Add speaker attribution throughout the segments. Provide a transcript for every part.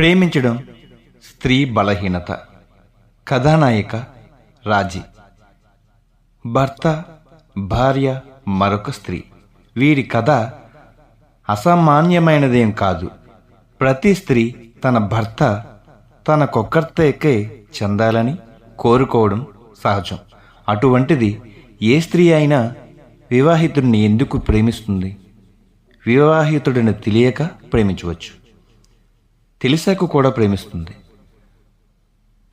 Speaker 1: ప్రేమించడం. స్త్రీ బలహీనత. కథానాయిక రాజీ. భర్త భార్య మరొక స్త్రీ. వీరి కథ అసామాన్యమైనదేం కాదు. ప్రతి స్త్రీ తన భర్త తనకొక్కర్తేకే చెందాలని కోరుకోవడం సహజం. అటువంటిది ఏ స్త్రీ అయినా వివాహితుడిని ఎందుకు ప్రేమిస్తుంది? వివాహితుడిని తెలియక ప్రేమించవచ్చు. తెలిసాక కూడా ప్రేమిస్తుంది.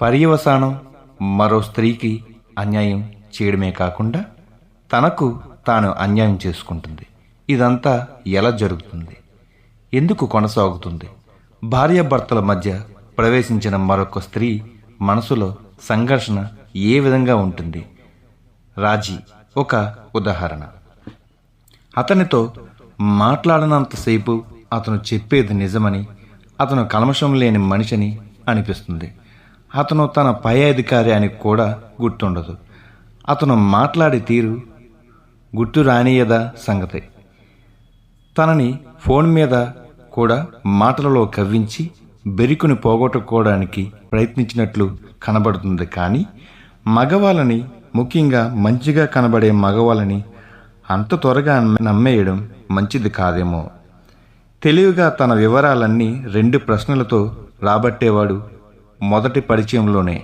Speaker 1: పర్యవసానం మరో స్త్రీకి అన్యాయం చేయడమే కాకుండా తనకు తాను అన్యాయం చేసుకుంటుంది. ఇదంతా ఎలా జరుగుతుంది? ఎందుకు కొనసాగుతుంది? భార్యాభర్తల మధ్య ప్రవేశించిన మరొక స్త్రీ మనసులో సంఘర్షణ ఏ విధంగా ఉంటుంది? రాజీ ఒక ఉదాహరణ. అతనితో మాట్లాడనంతసేపు అతను చెప్పేది నిజమని అతను కల్మషం లేని మనిషిని అనిపిస్తుంది. అతను తన పై అధికారి అని కూడా గుర్తుండదు. అతను మాట్లాడే తీరు గుర్తు రానియదా సంగతి. తనని ఫోన్ మీద కూడా మాటలలో కవ్వించి బెరుకుని పోగొట్టుకోవడానికి ప్రయత్నించినట్లు కనబడుతుంది కానీ మగవాళ్ళని ముఖ్యంగా మంచిగా కనబడే మగవాళ్ళని అంత త్వరగా నమ్మేయడం మంచిది కాదేమో. తెలివిగా తన వివరాలన్నీ రెండు ప్రశ్నలతో రాబట్టేవాడు మొదటి పరిచయంలోనే.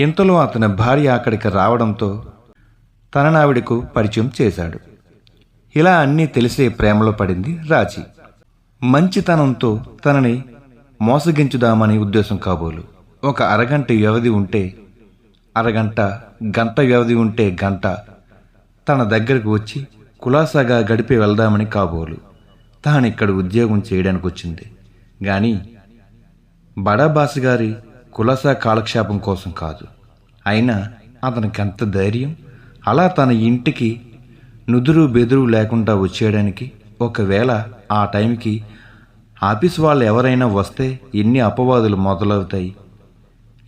Speaker 1: ఇంతలో అతని భార్య అక్కడికి రావడంతో తననావిడకు పరిచయం చేశాడు. ఇలా అన్నీ తెలిసే ప్రేమలో పడింది రాజీ. మంచితనంతో తనని మోసగించుదామని ఉద్దేశం కాబోలు. ఒక అరగంట వ్యవధి ఉంటే అరగంట గంట వ్యవధి ఉంటే గంట తన దగ్గరకు వచ్చి కులాసాగా గడిపి వెళ్దామని కాబోలు. తాను ఇక్కడ ఉద్యోగం చేయడానికి వచ్చింది కానీ బడాబాస్ గారి కులసా కాలక్షేపం కోసం కాదు. అయినా అతనికి ఎంత ధైర్యం? అలా తన ఇంటికి నుదురు బెదురు లేకుండా వచ్చేయడానికి ఒకవేళ ఆ టైంకి ఆఫీస్ వాళ్ళు ఎవరైనా వస్తే ఎన్ని అపవాదులు మొదలవుతాయి?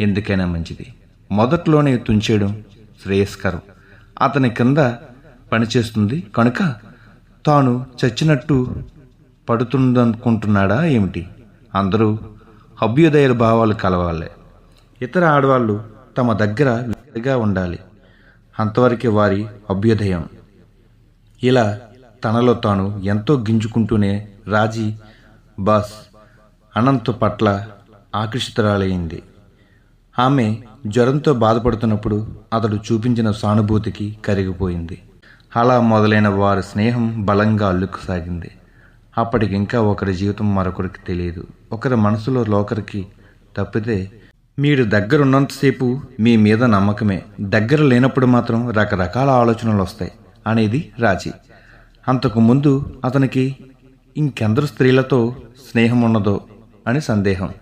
Speaker 1: ఎందుకైనా మంచిది. మొదట్లోనే తుంచేయడం శ్రేయస్కరం. అతని కింద పనిచేస్తుంది కనుక తాను చచ్చినట్టు పడుతుందనుకుంటున్నాడా ఏమిటి? అందరూ అభ్యుదయ భావాలు కలవాలి ఇతర ఆడవాళ్ళు తమ దగ్గర విడిగా ఉండాలి. అంతవరకే వారి అభ్యుదయం. ఇలా తనలో తాను ఎంతో గింజుకుంటూనే రాజీ బాస్ అనంత్ పట్ల ఆకర్షితురాలైంది. ఆమె జ్వరంతో బాధపడుతున్నప్పుడు అతడు చూపించిన సానుభూతికి కరిగిపోయింది. అలా మొదలైన వారి స్నేహం బలంగా అల్లుకుసాగింది. అప్పటికి ఇంకా ఒకరి జీవితం మరొకరికి తెలియదు. ఒకరి మనసులో లోకరికి తప్పితే మీరు దగ్గర ఉన్నంతసేపు మీ మీద నమ్మకమే. దగ్గర లేనప్పుడు మాత్రం రకరకాల ఆలోచనలు వస్తాయి అనేది రాజీ. అంతకు ముందు అతనికి ఇంకెందరు స్త్రీలతో స్నేహం ఉన్నదో అని సందేహం.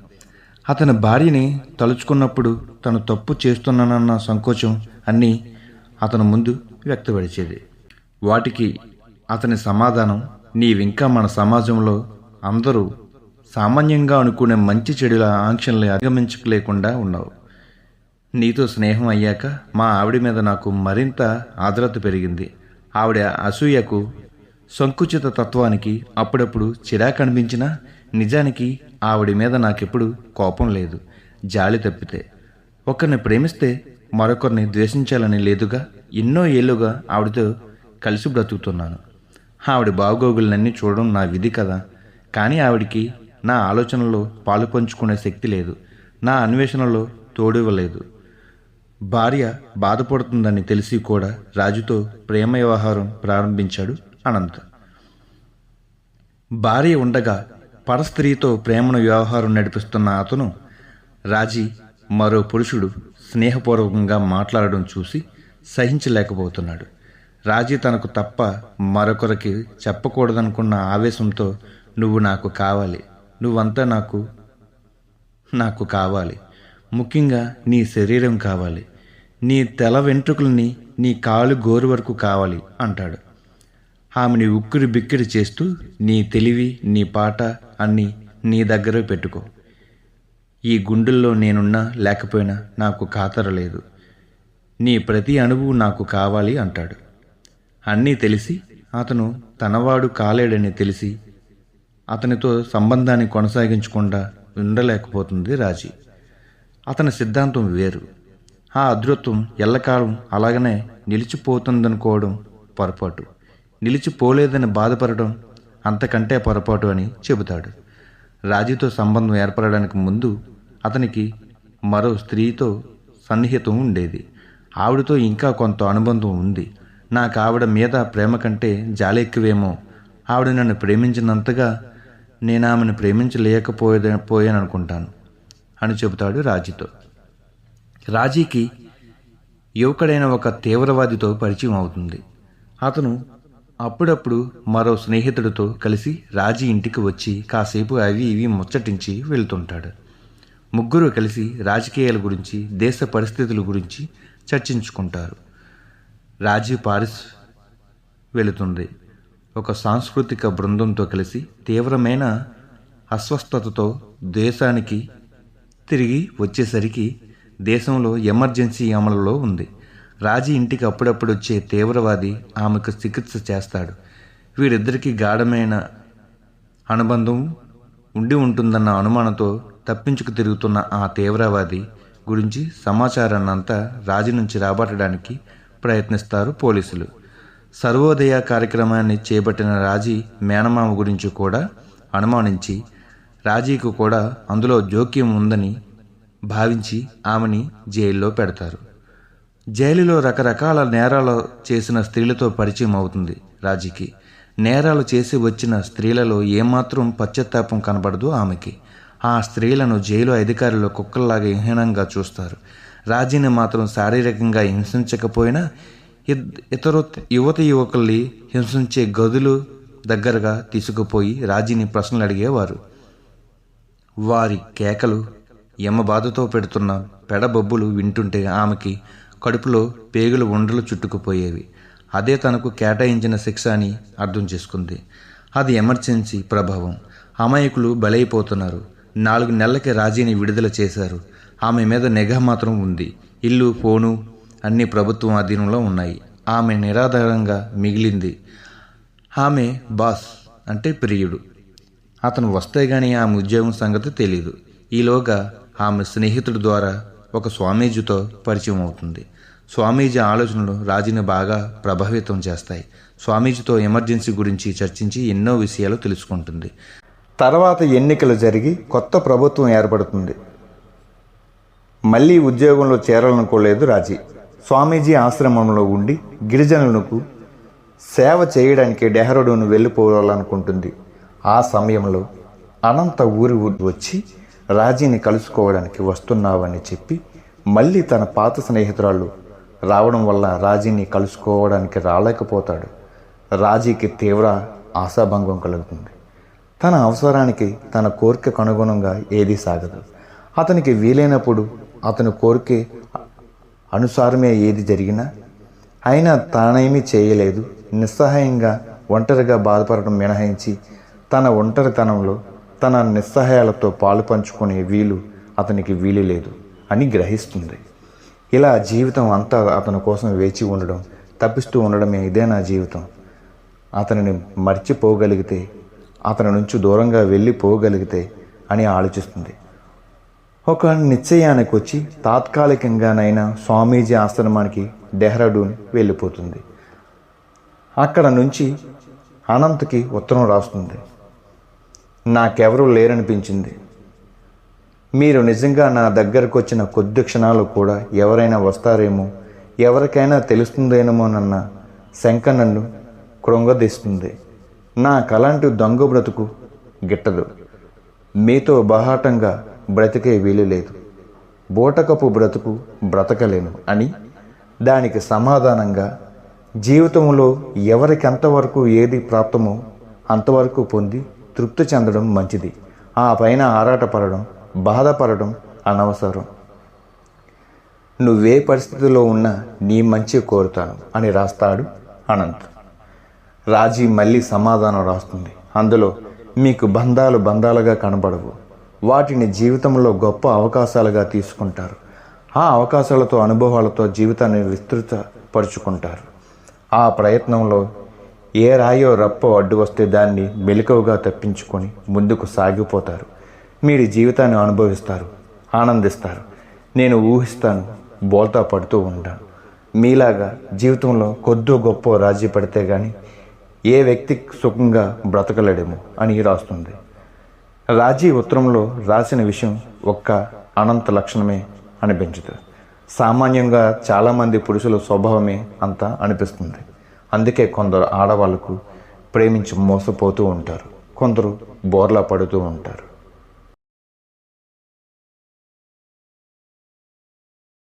Speaker 1: అతని భార్యని తలుచుకున్నప్పుడు తను తప్పు చేస్తున్నానన్న సంకోచం అన్నీ అతను ముందు వ్యక్తపరిచేది. వాటికి అతని సమాధానం నీవింకా మన సమాజంలో అందరూ సామాన్యంగా అనుకునే మంచి చెడుల ఆంక్షల్ని అధిగమించలేకుండా ఉన్నావు. నీతో స్నేహం అయ్యాక మా ఆవిడ మీద నాకు మరింత ఆదరత పెరిగింది. ఆవిడ అసూయకు సంకుచిత తత్వానికి అప్పుడప్పుడు చిరాకు అనిపించినా నిజానికి ఆవిడ మీద నాకెప్పుడు కోపం లేదు జాలి తప్పితే. ఒకరిని ప్రేమిస్తే మరొకరిని ద్వేషించాలని లేదుగా ఎన్నో ఏళ్ళుగా ఆవిడతో కలిసి బ్రతుకుతున్నాను. ఆవిడ బాగోగులన్నీ చూడడం నా విధి కదా. కానీ ఆవిడికి నా ఆలోచనలో పాలు పంచుకునే శక్తి లేదు. నా అన్వేషణలో తోడివ్వలేదు. భార్య బాధపడుతుందని తెలిసి కూడా రాజుతో ప్రేమ వ్యవహారం ప్రారంభించాడు అనంత్. భార్య ఉండగా పరస్త్రీతో ప్రేమను వ్యవహారం నడిపిస్తున్న అతను రాజీ మరో పురుషుడు స్నేహపూర్వకంగా మాట్లాడడం చూసి సహించలేకపోతున్నాడు. రాజీ తనకు తప్ప మరొకరికి చెప్పకూడదనుకున్న ఆవేశంతో నువ్వు నాకు కావాలి. నువ్వంతా నాకు నాకు కావాలి. ముఖ్యంగా నీ శరీరం కావాలి. నీ తెల వెంట్రుకల్ని నీ కాలు గోరు వరకు కావాలి అంటాడు. ఆమెని ఉక్కిరి బిక్కిరి చేస్తూ నీ తెలివి నీ పాట అన్నీ నీ దగ్గరే పెట్టుకో. ఈ గుండెల్లో నేనున్నా లేకపోయినా నాకు ఖాతర లేదు. నీ ప్రతి అణువు నాకు కావాలి అంటాడు. అన్నీ తెలిసి అతను తనవాడు కాలేడని తెలిసి అతనితో సంబంధాన్ని కొనసాగించకుండా ఉండలేకపోతుంది రాజీ. అతని సిద్ధాంతం వేరు. ఆ అదృత్వం ఎల్లకాలం అలాగనే నిలిచిపోతుందనుకోవడం పొరపాటు. నిలిచిపోలేదని బాధపడడం అంతకంటే పొరపాటు అని చెబుతాడు. రాజీతో సంబంధం ఏర్పడడానికి ముందు అతనికి మరో స్త్రీతో సన్నిహితం ఉండేది. ఆవిడతో ఇంకా కొంత అనుబంధం ఉంది. నాకు ఆవిడ మీద ప్రేమ కంటే జాలి ఎక్కువేమో. ఆవిడ నన్ను ప్రేమించినంతగా నేను ఆమెను ప్రేమించలేకపోయే పోయాను అనుకుంటాను అని చెబుతాడు రాజీతో. రాజీకి యువకుడైన ఒక తీవ్రవాదితో పరిచయం అవుతుంది. అతను అప్పుడప్పుడు మరో స్నేహితుడితో కలిసి రాజీ ఇంటికి వచ్చి కాసేపు అవి ఇవి ముచ్చటించి వెళ్తుంటాడు. ముగ్గురు కలిసి రాజకీయాల గురించి దేశ పరిస్థితుల గురించి చర్చించుకుంటారు. రాజీ పారిస్ వెళుతుంది. ఒక సాంస్కృతిక బృందంతో కలిసి తీవ్రమైన అస్వస్థతతో దేశానికి తిరిగి వచ్చేసరికి దేశంలో ఎమర్జెన్సీ అమలులో ఉంది. రాజీ ఇంటికి అప్పుడప్పుడు వచ్చే తీవ్రవాది ఆమెకు చికిత్స చేస్తాడు. వీరిద్దరికీ గాఢమైన అనుబంధం ఉండి ఉంటుందన్న అనుమానంతో తప్పించుకు తిరుగుతున్న ఆ తీవ్రవాది గురించి సమాచారాన్నంతా రాజీ నుంచి రాబట్టడానికి ప్రయత్నిస్తారు పోలీసులు. సర్వోదయ కార్యక్రమాన్ని చేపట్టిన రాజీ మేనమామ గురించి కూడా అనుమానించి రాజీకు కూడా అందులో జోక్యం ఉందని భావించి ఆమెని జైల్లో పెడతారు. జైలులో రకరకాల నేరాలు చేసిన స్త్రీలతో పరిచయం అవుతుంది రాజీకి. నేరాలు చేసి వచ్చిన స్త్రీలలో ఏమాత్రం పశ్చాత్తాపం కనబడదు ఆమెకి. ఆ స్త్రీలను జైలు అధికారులు కుక్కల్లాగా హీనంగా చూస్తారు. రాజీని మాత్రం శారీరకంగా హింసించకపోయినా ఇద్- ఇతరు యువత యువకుల్ని హింసించే గదులు దగ్గరగా తీసుకుపోయి రాజీని ప్రశ్నలు అడిగేవారు. వారి కేకలు యమబాధతో పెడుతున్న పెడబొబ్బులు వింటుంటే ఆమెకి కడుపులో పేగులు ఉండలు చుట్టుకుపోయేవి. అదే తనకు కేటాయించిన శిక్ష అని అర్థం చేసుకుంది. అది ఎమర్జెన్సీ ప్రభావం. అమాయకులు బలైపోతున్నారు. నాలుగు నెలలకి రాజీని విడుదల చేశారు. ఆమె మీద నిఘా మాత్రం ఉంది. ఇల్లు ఫోను అన్ని ప్రభుత్వం అధీనంలో ఉన్నాయి. ఆమె నిరాధారంగా మిగిలింది. ఆమె బాస్ అంటే ప్రియుడు. అతను వస్తే గానీ ఆమె ఉద్యోగం సంగతి తెలియదు ఈలోగా ఆమె స్నేహితుడి ద్వారా ఒక స్వామీజీతో పరిచయం అవుతుంది. స్వామీజీ ఆలోచనలు రాజుని బాగా ప్రభావితం చేస్తాయి. స్వామీజీతో ఎమర్జెన్సీ గురించి చర్చించి ఎన్నో విషయాలు తెలుసుకుంటుంది. తర్వాత ఎన్నికలు జరిగి కొత్త ప్రభుత్వం ఏర్పడుతుంది. మళ్ళీ ఉద్యోగంలో చేరాలనుకోలేదు రాజీ. స్వామీజీ ఆశ్రమంలో ఉండి గిరిజనులకు సేవ చేయడానికి డెహ్రాడూన్ వెళ్ళిపోవాలనుకుంటుంది. ఆ సమయంలో అనంత ఊరి వచ్చి రాజీని కలుసుకోవడానికి వస్తున్నావని చెప్పి మళ్ళీ తన పాత స్నేహితురాలు రావడం వల్ల రాజీని కలుసుకోవడానికి రాలేకపోతాడు. రాజీకి తీవ్ర ఆశాభంగం కలుగుతుంది. తన అవసరానికి తన కోరికకు అనుగుణంగా ఏదీ సాగదు. అతనికి వీలైనప్పుడు అతని కోరికే అనుసారమే ఏది జరిగినా అయినా తానేమీ చేయలేదు. నిస్సహాయంగా ఒంటరిగా బాధపడటం మినహాయించి తన ఒంటరితనంలో తన నిస్సహాయాలతో పాలు పంచుకునే వీలు అతనికి వీలు లేదు అని గ్రహిస్తుంది. ఇలా జీవితం అంతా అతని కోసం వేచి ఉండడం తప్పిస్తూ ఉండడమే ఇదే నా జీవితం. అతనిని మర్చిపోగలిగితే అతని నుంచి దూరంగా వెళ్ళిపోగలిగితే అని ఆలోచిస్తుంది. ఒక నిశ్చయానికి వచ్చి తాత్కాలికంగానైనా స్వామీజీ ఆశ్రమానికి డెహ్రాడూన్ వెళ్ళిపోతుంది. అక్కడ నుంచి అనంత్కి ఉత్తరం రాస్తుంది. నాకెవరూ లేరనిపించింది. మీరు నిజంగా నా దగ్గరకు వచ్చిన కొద్ది క్షణాలు కూడా ఎవరైనా వస్తారేమో ఎవరికైనా తెలుస్తుందేమోనన్న శంక నన్ను కృంగదీస్తుంది. నాకలాంటి దొంగ బ్రతుకు గిట్టదు. మీతో బహాటంగా బ్రతికే వీలు లేదు. బూటకపు బ్రతుకు బ్రతకలేను అని దానికి సమాధానంగా జీవితంలో ఎవరికెంతవరకు ఏది ప్రాప్తమో అంతవరకు పొంది తృప్తి చెందడం మంచిది. ఆ పైన ఆరాటపడడం బాధపడడం అనవసరం. నువ్వే పరిస్థితిలో ఉన్నా నీ మంచి కోరుతాను అని రాస్తాడు అనంత్. రాజీ మళ్ళీ సమాధానం రాస్తుంది. అందులో మీకు బంధాలు బంధాలుగా కనబడవు. వాటిని జీవితంలో గొప్ప అవకాశాలుగా తీసుకుంటారు. ఆ అవకాశాలతో అనుభవాలతో జీవితాన్ని విస్తృతపరుచుకుంటారు. ఆ ప్రయత్నంలో ఏ రాయో రప్పో అడ్డు వస్తే దాన్ని మెలకువగా తప్పించుకొని ముందుకు సాగిపోతారు. మీరు జీవితాన్ని అనుభవిస్తారు ఆనందిస్తారు. నేను ఊహిస్తాను బోల్తా పడుతూ ఉంటాను. మీలాగా జీవితంలో కొద్దో గొప్ప రాజీ పడితే కానీ ఏ వ్యక్తి సుఖంగా బ్రతకలేడేమో అని రాస్తుంది రాజీ ఉత్తరంలో రాసిన విషయం ఒక్క అనంత లక్షణమే అనిపించదు. సామాన్యంగా చాలామంది పురుషుల స్వభావమే అంత అనిపిస్తుంది. అందుకే కొందరు ఆడవాళ్ళకు ప్రేమించి మోసపోతూ ఉంటారు. కొందరు బోర్లా పడుతూ ఉంటారు.